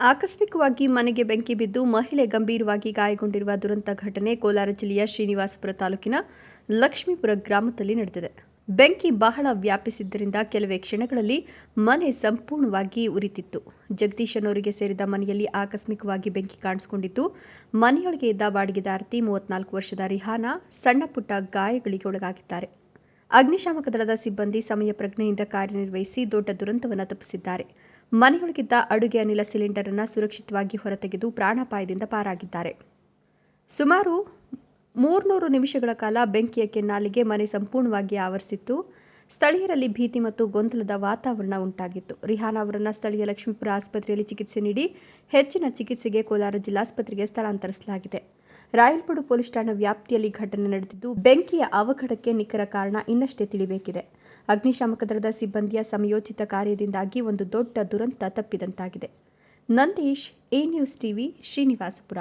ಆಕಸ್ಮಿಕವಾಗಿ ಮನೆಗೆ ಬೆಂಕಿ ಬಿದ್ದು ಮಹಿಳೆ ಗಂಭೀರವಾಗಿ ಗಾಯಗೊಂಡಿರುವ ದುರಂತ ಘಟನೆ ಕೋಲಾರ ಜಿಲ್ಲೆಯ ಶ್ರೀನಿವಾಸಪುರ ತಾಲೂಕಿನ ಲಕ್ಷ್ಮೀಪುರ ಗ್ರಾಮದಲ್ಲಿ ನಡೆದಿದೆ. ಬೆಂಕಿ ಬಹಳ ವ್ಯಾಪಿಸಿದ್ದರಿಂದ ಕೆಲವೇ ಕ್ಷಣಗಳಲ್ಲಿ ಮನೆ ಸಂಪೂರ್ಣವಾಗಿ ಉರಿತಿತ್ತು. ಜಗದೀಶ್ ಅನ್ನೋರಿಗೆ ಸೇರಿದ ಮನೆಯಲ್ಲಿ ಆಕಸ್ಮಿಕವಾಗಿ ಬೆಂಕಿ ಕಾಣಿಸಿಕೊಂಡಿತ್ತು. ಮನೆಯೊಳಗೆ ಇದ್ದ ಬಾಡಿಗೆದಾರತಿ ಮೂವತ್ನಾಲ್ಕು ವರ್ಷದ ರಿಹಾನಾ ಸಣ್ಣ ಪುಟ್ಟ ಗಾಯಗಳಿಗೆ ಒಳಗಾಗಿದ್ದಾರೆ. ಅಗ್ನಿಶಾಮಕ ದಳದ ಸಿಬ್ಬಂದಿ ಸಮಯ ಪ್ರಜ್ಞೆಯಿಂದ ಕಾರ್ಯನಿರ್ವಹಿಸಿ ದೊಡ್ಡ ದುರಂತವನ್ನು ತಪ್ಪಿಸಿದ್ದಾರೆ. ಮನೆಯೊಳಗಿದ್ದ ಅಡುಗೆ ಅನಿಲ ಸಿಲಿಂಡರ್ ಅನ್ನು ಸುರಕ್ಷಿತವಾಗಿ ಹೊರತೆಗೆದು ಪ್ರಾಣಾಪಾಯದಿಂದ ಪಾರಾಗಿದ್ದಾರೆ. ಸುಮಾರು ಮೂರ್ನೂರು ನಿಮಿಷಗಳ ಕಾಲ ಬೆಂಕಿಯ ಕೆನ್ನಾಲಿಗೆ ಮನೆ ಸಂಪೂರ್ಣವಾಗಿ ಆವರಿಸಿತ್ತು. ಸ್ಥಳೀಯರಲ್ಲಿ ಭೀತಿ ಮತ್ತು ಗೊಂದಲದ ವಾತಾವರಣ ಉಂಟಾಗಿತ್ತು. ರಿಹಾನ್ ಅವರನ್ನು ಸ್ಥಳೀಯ ಲಕ್ಷ್ಮೀಪುರ ಆಸ್ಪತ್ರೆಯಲ್ಲಿ ಚಿಕಿತ್ಸೆ ನೀಡಿ ಹೆಚ್ಚಿನ ಚಿಕಿತ್ಸೆಗೆ ಕೋಲಾರ ಜಿಲ್ಲಾಸ್ಪತ್ರೆಗೆ ಸ್ಥಳಾಂತರಿಸಲಾಗಿದೆ. ರಾಯಲ್ಪಡು ಪೊಲೀಸ್ ಠಾಣಾ ವ್ಯಾಪ್ತಿಯಲ್ಲಿ ಘಟನೆ ನಡೆದಿದ್ದು, ಬೆಂಕಿಯ ಅವಘಡಕ್ಕೆ ನಿಖರ ಕಾರಣ ಇನ್ನಷ್ಟೇ ತಿಳಿಬೇಕಿದೆ. ಅಗ್ನಿಶಾಮಕ ದಳದ ಸಿಬ್ಬಂದಿಯ ಸಮಯೋಚಿತ ಕಾರ್ಯದಿಂದಾಗಿ ಒಂದು ದೊಡ್ಡ ದುರಂತ ತಪ್ಪಿದಂತಾಗಿದೆ. Nandish, A news TV, Srinivaspur.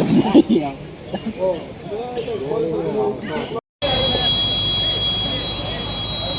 哎 呀！